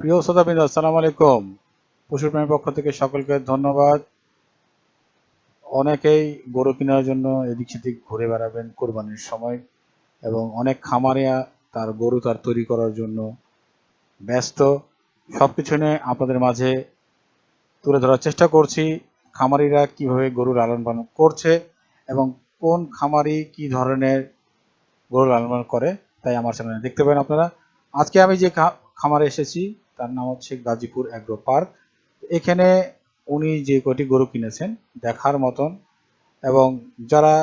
প্রিয় শ্রোতাবৃন্দ, আসসালামু আলাইকুম। পশুপ্রেমীর পক্ষ থেকে সকলকে ধন্যবাদ। অনেকেই গরু কেনার জন্য এদিক সেদিক ঘুরে বেড়াবেন কোরবানির সময় এবং অনেক খামারিয়া তার গরু তার তৈরি করার জন্য ব্যস্ত। সব কিছু নিয়ে আপনাদের মাঝে তুলে ধরার চেষ্টা করছি। খামারিরা কীভাবে গরু লালন পালন করছে এবং কোন খামারি কি ধরনের গরু লালন পালন করে, তাই আমার চ্যানেলে দেখতে পাবেন আপনারা। আজকে আমি যে খামারে এসেছি তার নাম হচ্ছে গাজীপুর অ্যাগ্রো পার্ক এখানে উনি যে কটি গরু কিনেছেন, দেখার মতন। এবং যারা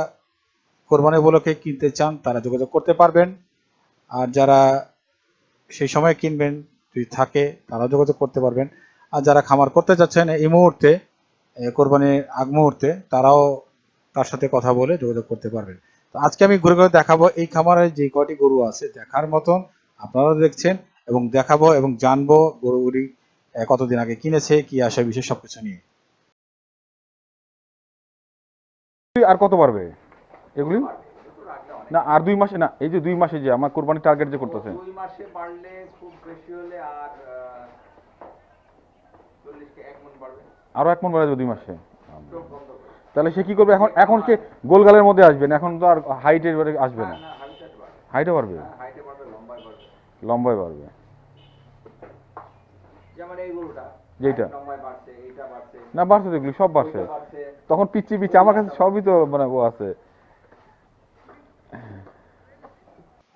কোরবানি উপলক্ষে কিনতে চান, তারা যোগাযোগ করতে পারবেন। আর যারা সেই সময় কিনবেন, যদি থাকে, তারা যোগাযোগ করতে পারবেন। আর যারা খামার করতে যাচ্ছেন এই মুহূর্তে কোরবানির আগ মুহূর্তে, তারাও তার সাথে কথা বলে যোগাযোগ করতে পারবেন। তো আজকে আমি ঘুরে ঘুরে দেখাবো, এই খামারে যে কয়টি গরু আছে, দেখার মতন। আপনারাও দেখছেন এবং দেখাবো এবং জানব গরুগুলি কতদিন আগে কিনেছে কি আসে বিশেষ সবকিছু নিয়ে। আর কত পারবে এগুলি? না আর দুই মাসে না এই যে দুই মাসে যে আমার কোরবানি টার্গেট যে করতেছে। দুই মাসে বাড়লে খুব বেশি হলে আর কে মন বাড়বে। আরও এক মন বাড়া যাবে দুই মাসে? তাহলে সে কি করবে? এখন এখন সে গোলগালের মধ্যে আসবে না? এখন তো আর হাইটের আসবে না। বাড়বে। হাইটে হাইটে বাড়বে। লম্বায় বাড়বে। যেমন এই গরুটা বাড়ছে না বাড়ছে এগুলি সব বাড়ছে। তখন পিচ্ছি পিচ্ছি আমার কাছে সবই তো মানে ও আছে।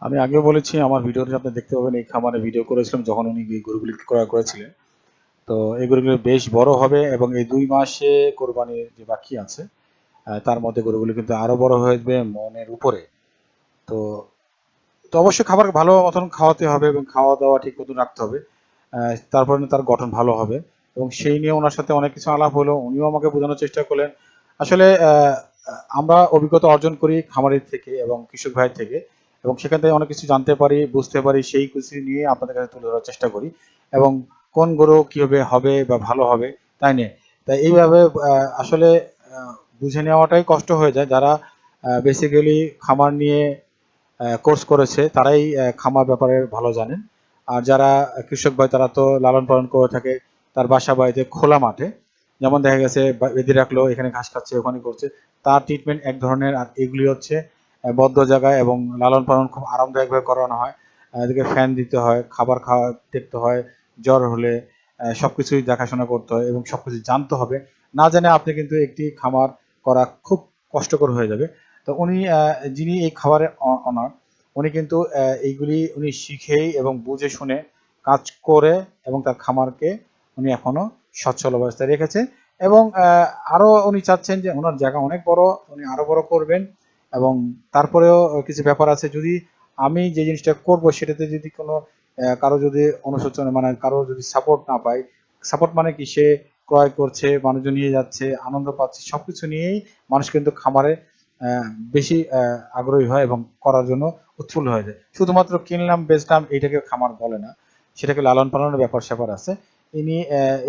আমি আগেও বলেছি আমার ভিডিওতে আপনি দেখতে পাবেন এই খামারে ভিডিও করেছিলাম যখন উনি এই গরুগুলি ক্রয় করেছিলেন। তো এই গরুগুলি বেশ বড় হবে এবং এই দুই মাসে কোরবানির যে বাকি আছে তার মধ্যে গরুগুলি কিন্তু আরও বড় হয়ে যাবে মনের উপরে। তো তো অবশ্যই খাবার ভালো মতন খাওয়াতে হবে এবং খাওয়া দাওয়া ঠিক মতন রাখতে হবে। তারপরে তার গঠন ভালো হবে এবং সেই নিয়ে ওনার সাথে অনেক কিছু আলাপ হলো, উনিও আমাকে বোঝানোর চেষ্টা করলেন। আসলে আমরা অভিজ্ঞতা অর্জন করি খামারের থেকে এবং কৃষক ভাইয়ের থেকে এবং সেখান থেকে অনেক কিছু জানতে পারি, বুঝতে পারি, সেই কিছু নিয়ে আপনাদের কাছে তুলে ধরার চেষ্টা করি এবং কোন গরু কীভাবে হবে বা ভালো হবে তাই নিয়ে। তাই এইভাবে আসলে বুঝে নেওয়াটাই কষ্ট হয়ে যায়। যারা বেসিক্যালি খামার নিয়ে কোর্স করেছে, তারাই খামার ব্যাপারে ভালো জানেন আর যারা কৃষক ভাই, তারা তো লালন পালন করে থাকে তার বাসা বাড়িতে খোলা মাঠে। যেমন দেখা গেছে বেঁধে রাখল, এখানে ঘাস খাচ্ছে, ওখানে করছে। তার ট্রিটমেন্ট এক ধরনের, আর এগুলি হচ্ছে বদ্ধ জায়গায় এবং লালন পালন খুব আরামদায়কভাবে করানো হয়। এদিকে ফ্যান দিতে হয়, খাবার খাওয়া দেখতে হয়, জ্বর হলে সবকিছুই দেখাশোনা করতে হয় এবং সবকিছু জানতে হবে। না জানে আপনি কিন্তু একটি খামার করা খুব কষ্টকর হয়ে যাবে। তো উনি যিনি এই খাবারের অনার উনি কিন্তু এইগুলি উনি শিখেই এবং বুঝে শুনে কাজ করে এবং তার খামারকে উনি এখনও সচ্ছল অবস্থায় রেখেছে এবং আহ, আরও উনি চাচ্ছেন যে ওনার জায়গা অনেক বড় উনি আরও বড় করবেন এবং তারপরেও কিছু ব্যাপার আছে যদি আমি যে জিনিসটা করব সেটাতে যদি কোনো কারও যদি অনুশোচনা মানে কারও যদি সাপোর্ট না পাই সাপোর্ট মানে কি সে ক্রয় করছে মানুষজন নিয়ে যাচ্ছে আনন্দ পাচ্ছে সবকিছু নিয়েই মানুষ কিন্তু খামারে বেশি আগ্রহী হয় এবং করার জন্য উৎফুল্ল হয়ে যায়। শুধুমাত্র কিনলাম, বেচলাম, এইটাকে খামার বলে না। সেটাকে লালন পালনের ব্যাপার স্যাপার আছে। ইনি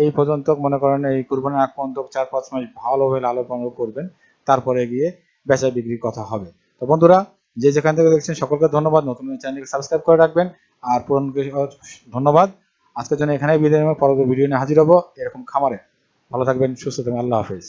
এই পর্যন্ত মনে করেন এই কুরবানির আগ পর্যন্ত চার, পাঁচ মাস ভালোভাবে লালন পালন করবেন, তারপরে গিয়ে বেচা বিক্রির কথা হবে। তো বন্ধুরা, যে যেখান থেকে দেখছেন, সকলকে ধন্যবাদ। নতুন চ্যানেলকে সাবস্ক্রাইব করে রাখবেন। আর পুরনকে ধন্যবাদ। আজকের জন্য এখানে বিদায় পরবর্তী ভিডিও নিয়ে হাজির হব এরকম খামারে। ভালো থাকবেন, সুস্থ থাকবেন। আল্লাহ হাফেজ।